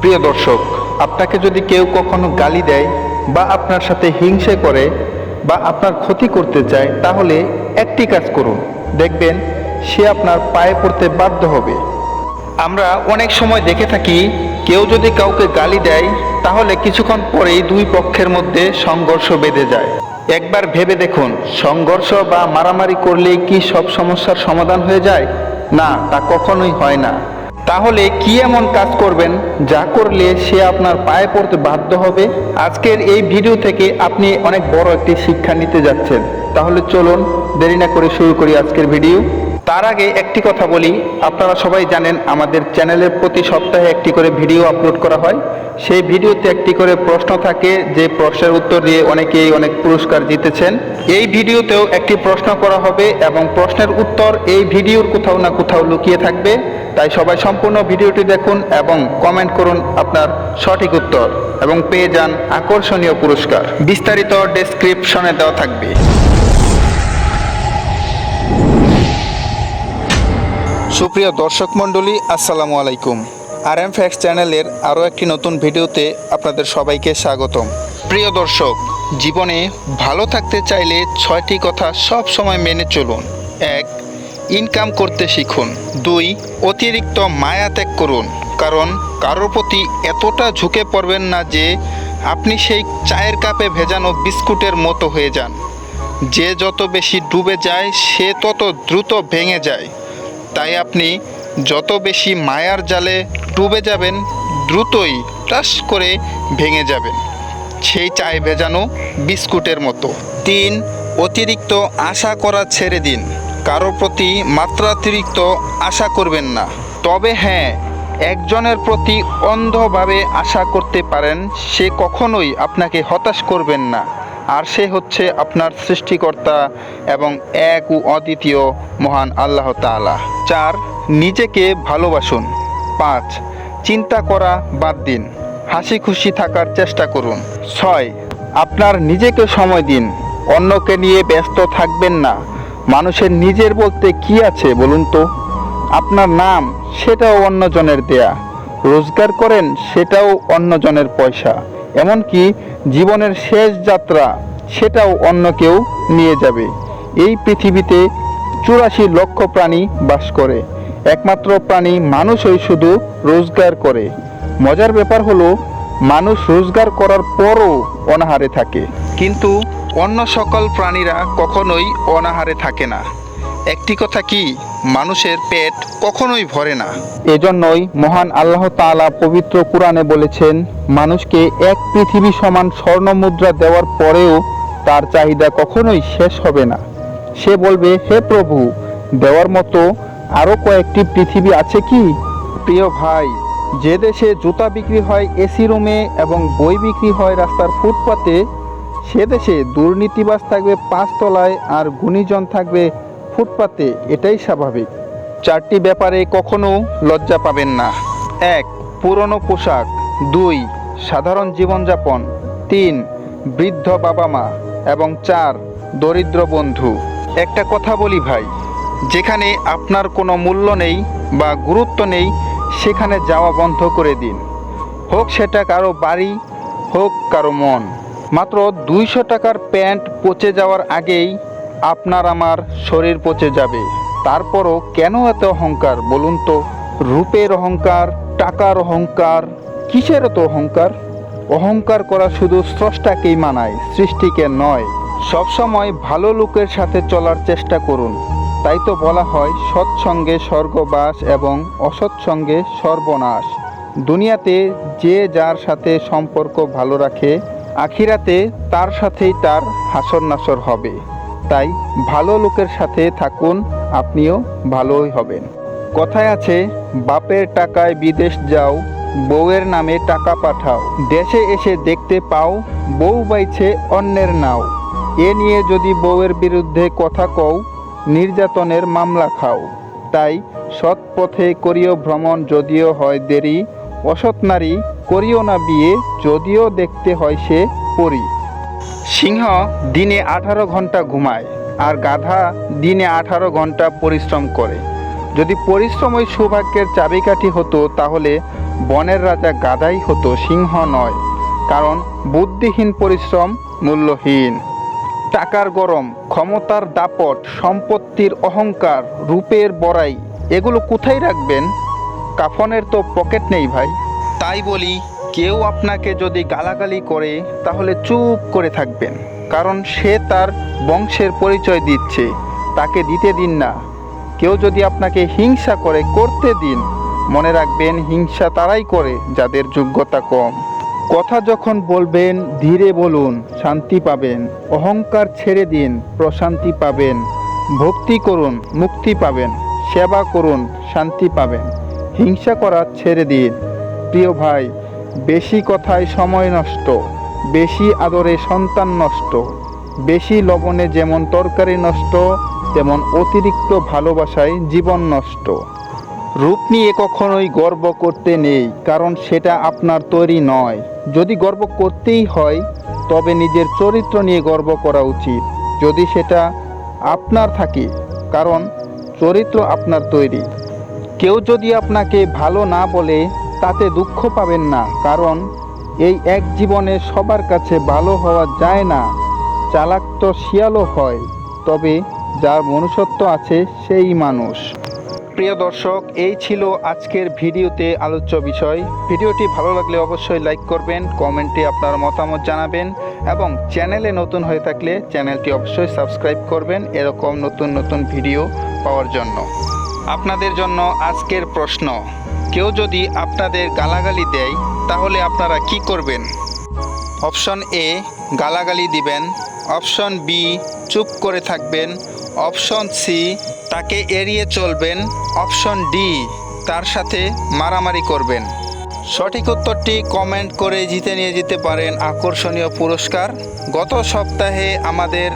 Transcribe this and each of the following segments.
প্রিয় দর্শক, আপনাকে যদি কেউ কখনো গালি দেয় বা আপনার সাথে হিংসে করে বা আপনার ক্ষতি করতে চায়, তাহলে একটি কাজ করুন। দেখবেন সে আপনার পায়ে পড়তে বাধ্য হবে। আমরা অনেক সময় দেখে থাকি, কেউ যদি কাউকে গালি দেয়, তাহলে কিছুক্ষণ পরেই দুই পক্ষের মধ্যে সংঘর্ষ বেঁধে যায়। একবার ভেবে দেখুন, সংঘর্ষ বা মারামারি করলে কি সব সমস্যার সমাধান হয়ে যায়? না, তা কখনোই হয় না। তাহলে কি এমন কাজ করবেন যা করলে সে আপনার পায়ে পড়তে বাধ্য হবে? আজকের এই ভিডিও থেকে আপনি অনেক বড় একটি শিক্ষা নিতে যাচ্ছেন। তাহলে চলুন দেরি না করে শুরু করি আজকের ভিডিও। তার আগে একটি কথা বলি, আপনারা সবাই জানেন আমাদের চ্যানেলের প্রতি সপ্তাহে একটি করে ভিডিও আপলোড করা হয়। সেই ভিডিওতে একটি করে প্রশ্ন থাকে, যে প্রশ্নের উত্তর দিয়ে অনেকেই অনেক পুরস্কার জিতেছেন। এই ভিডিওতেও একটি প্রশ্ন করা হবে এবং প্রশ্নের উত্তর এই ভিডিওর কোথাও না কোথাও লুকিয়ে থাকবে। তাই সবাই সম্পূর্ণ ভিডিওটি দেখুন এবং কমেন্ট করুন আপনার সঠিক উত্তর এবং পেয়ে যান আকর্ষণীয় পুরস্কার। বিস্তারিত ডেসক্রিপশনে দেওয়া থাকবে। সুপ্রিয় দর্শক মণ্ডলী, আসসালামু আলাইকুম। আর এম ফ্যাক্স চ্যানেলের আরও একটি নতুন ভিডিওতে আপনাদের সবাইকে স্বাগতম। প্রিয় দর্শক, জীবনে ভালো থাকতে চাইলে ছয়টি কথা সব সময় মেনে চলুন। এক ইনকাম করতে শিখুন। দুই, অতিরিক্ত মায়া ত্যাগ করুন। কারণ কারোর প্রতি এতটা ঝুঁকে পড়বেন না যে আপনি সেই চায়ের কাপে ভেজানো বিস্কুটের মতো হয়ে যান। যে যত বেশি ডুবে যায়, সে তত দ্রুত ভেঙে যায়। তাই আপনি যত বেশি মায়ার জালে ডুবে যাবেন, দ্রুতই টাস করে ভেঙে যাবেন। সেই চায় ভেজানো বিস্কুটের মতো। তিন, অতিরিক্ত আশা করা ছেড়ে দিন। কারোর প্রতি মাত্রাতিরিক্ত আশা করবেন না। তবে হ্যাঁ একজনের প্রতি অন্ধভাবে আশা করতে পারেন, সে কখনোই আপনাকে হতাশ করবেন না। আর সে হচ্ছে আপনার সৃষ্টিকর্তা এবং এক ও অদ্বিতীয় মহান আল্লাহ তাআলা। চার, নিজেকে ভালোবাসুন। পাঁচ, চিন্তা করা বাদ দিন। হাসি খুশি থাকার চেষ্টা করুন। ছয়, আপনার নিজেকে সময় দিন। অন্যকে নিয়ে ব্যস্ত থাকবেন না। মানুষের নিজের বলতে কি আছে বলুন তো? আপনার নাম, সেটাও অন্যজনের দেয়া। রোজগার করেন, সেটাও অন্যজনের পয়সা। এমনকি জীবনের শেষ যাত্রা, সেটাও অন্য কেউ নিয়ে যাবে। এই পৃথিবীতে চুরাশি লক্ষ প্রাণী বাস করে। একমাত্র প্রাণী মানুষই শুধু রোজগার করে। মজার ব্যাপার হলো, মানুষ রোজগার করার পরও অনাহারে থাকে। কিন্তু অন্য সকল প্রাণীরা কখনোই অনাহারে থাকে না। একটি কথা কি, মানুষের পেট কখনোই ভরে না। এজন্যই মহান আল্লাহ তাআলা পবিত্র কোরআনে বলেছেন, মানুষকে এক পৃথিবী সমান স্বর্ণ মুদ্রা দেওয়ার পরেও তার চাহিদা কখনোই শেষ হবে না। সে বলবে, হে প্রভু, দেওয়ার মতো আরও কয়েকটি পৃথিবী আছে কি? প্রিয় ভাই, যে দেশে জুতা বিক্রি হয় এসি রুমে এবং বই বিক্রি হয় রাস্তার ফুটপাতে সে দেশে দুর্নীতিবাস থাকবে পাঁচতলায় আর গুণীজন থাকবে ফুটপাতে, এটাই স্বাভাবিক। চারটি ব্যাপারে কখনো লজ্জা পাবেন না। এক, পুরনো পোশাক। দুই, সাধারণ জীবনযাপন। তিন, বৃদ্ধ বাবা মা এবং চার, দরিদ্র বন্ধু। একটা কথা বলি ভাই, যেখানে আপনার কোনো মূল্য নেই বা গুরুত্ব নেই, সেখানে যাওয়া বন্ধ করে দিন। হোক সেটা কারও বাড়ি, হোক কারও মন। মাত্র দুইশো টাকার প্যান্ট পচে যাওয়ার আগেই আপনার আমার শরীর পচে যাবে। তারপরও কেন এত অহংকার বলুন তো? রূপের অহংকার, টাকার অহংকার, কিসের এত অহংকার? অহংকার করা শুধু স্রষ্টাকেই মানায়, সৃষ্টিকে নয়। সবসময় ভালো লোকের সাথে চলার চেষ্টা করুন। তাই তো বলা হয়, সৎসঙ্গে স্বর্গবাস এবং অসৎসঙ্গে সর্বনাশ। দুনিয়াতে যে যার সাথে সম্পর্ক ভালো রাখে আখিরাতে তার সাথেই তার হাসর নাসর হবে। তাই ভালো লোকের সাথে থাকুন, আপনিও ভালোই হবেন। কথায় আছে, বাপের টাকায় বিদেশ যাও, বউয়ের নামে টাকা পাঠাও। দেশে এসে দেখতে পাও, বউ বাইছে অন্যের নাও। এ নিয়ে যদি বউয়ের বিরুদ্ধে কথা কও, নির্যাতনের মামলা খাও। তাই সৎ পথে করিও ভ্রমণ, যদিও হয় দেরি। অসৎ নারী করিও না বিয়ে, যদিও দেখতে হয় সে পরি। সিংহ দিনে আঠারো ঘণ্টা ঘুমায় আর গাধা দিনে আঠারো ঘণ্টা পরিশ্রম করে। যদি পরিশ্রম ওই সৌভাগ্যের চাবিকাঠি হতো, তাহলে বনের রাজা গাধাই হতো সিংহ নয়, কারণ বুদ্ধিহীন পরিশ্রম মূল্যহীন। টাকার গরম, ক্ষমতার দাপট, সম্পত্তির অহংকার, রূপের বড়াই, এগুলো কোথায় রাখবেন? কাফনের তো পকেট নেই ভাই। তাই বলি, কেউ আপনাকে যদি গালাগালি করে, তাহলে চুপ করে থাকবেন। কারণ সে তার বংশের পরিচয় দিচ্ছে, তাকে দিতে দিন না। কেউ যদি আপনাকে হিংসা করে, করতে দিন। মনে রাখবেন, হিংসা তারাই করে, যাদের যোগ্যতা কম। কথা যখন বলবেন, ধীরে বলুন, শান্তি পাবেন। অহংকার ছেড়ে দিন, প্রশান্তি পাবেন। ভক্তি করুন, মুক্তি পাবেন। সেবা করুন, শান্তি পাবেন। হিংসা করা ছেড়ে দিন। প্রিয় ভাই, বেশি কথায় সময় নষ্ট, বেশি আদরে সন্তান নষ্ট, বেশি লবণে যেমন তরকারি নষ্ট, তেমন অতিরিক্ত ভালোবাসায় জীবন নষ্ট। রূপ নিয়ে কখনোই গর্ব করতে নেই, কারণ সেটা আপনার তৈরি নয়। যদি গর্ব করতেই হয়, তবে নিজের চরিত্র নিয়ে গর্ব করা উচিত। যদি সেটা আপনার থাকে, কারণ চরিত্র আপনার তৈরি। কেউ যদি আপনাকে ভালো না বলে তাতে দুঃখ পাবেন না, কারণ এই এক জীবনে সবার কাছে ভালো হওয়া যায় না, চালাক তো শিয়ালও হয়, তবে যার মনুষ্যত্ব আছে সেই মানুষ। প্রিয় দর্শক, এই ছিল আজকের ভিডিওতে আলোচ্য বিষয়। ভিডিওটি ভালো লাগলে অবশ্যই লাইক করবেন, কমেন্টে আপনার মতামত জানাবেন, এবং চ্যানেলে নতুন হয়ে থাকলে চ্যানেলটি অবশ্যই সাবস্ক্রাইব করবেন এরকম নতুন নতুন ভিডিও পাওয়ার জন্য। আপনাদের জন্য আজকের প্রশ্ন। কেউ যদি আপনাদের গালাগালি দেয়, তাহলে আপনারা কি করবেন? অপশন এ, গালাগালি দিবেন। অপশন বি, চুপ করে থাকবেন। অপশন সি, তাকে এড়িয়ে চলবেন। অপশন ডি, তার সাথে মারামারি করবেন। সঠিক উত্তরটি কমেন্ট করে জিতে নিয়ে যেতে পারেন। আকর্ষণীয় পুরস্কার। গত সপ্তাহে আমাদের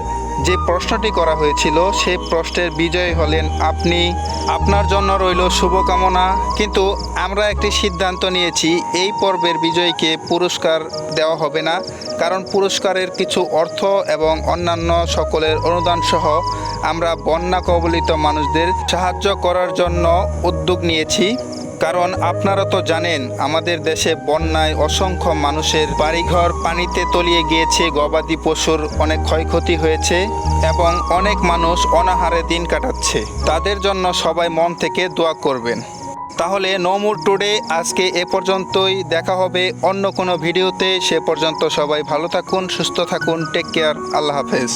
যে প্রশ্নটি করা হয়েছিল, সেই প্রশ্নের বিজয়ী হলেন আপনি। আপনার জন্য রইল শুভকামনা। কিন্তু আমরা একটি সিদ্ধান্ত নিয়েছি, এই পর্বের বিজয়ীকে পুরস্কার দেওয়া হবে না। কারণ পুরস্কারের কিছু অর্থ এবং অন্যান্য সকলের অনুদান সহ আমরা বন্যা কবলিত মানুষদের সাহায্য করার জন্য উদ্যোগ নিয়েছি। কারণ আপনারা তো জানেন, আমাদের দেশে বন্যায় অসংখ্য মানুষের বাড়িঘর পানিতে তলিয়ে গিয়েছে, গবাদি পশুর অনেক ক্ষয়ক্ষতি হয়েছে এবং অনেক মানুষ অনাহারে দিন কাটাচ্ছে। তাদের জন্য সবাই মন থেকে দোয়া করবেন। তাহলে নো মুড টুডে, আজকে এ পর্যন্তই। দেখা হবে অন্য কোনো ভিডিওতে। সে পর্যন্ত সবাই ভালো থাকুন, সুস্থ থাকুন, টেক কেয়ার, আল্লাহ হাফেজ।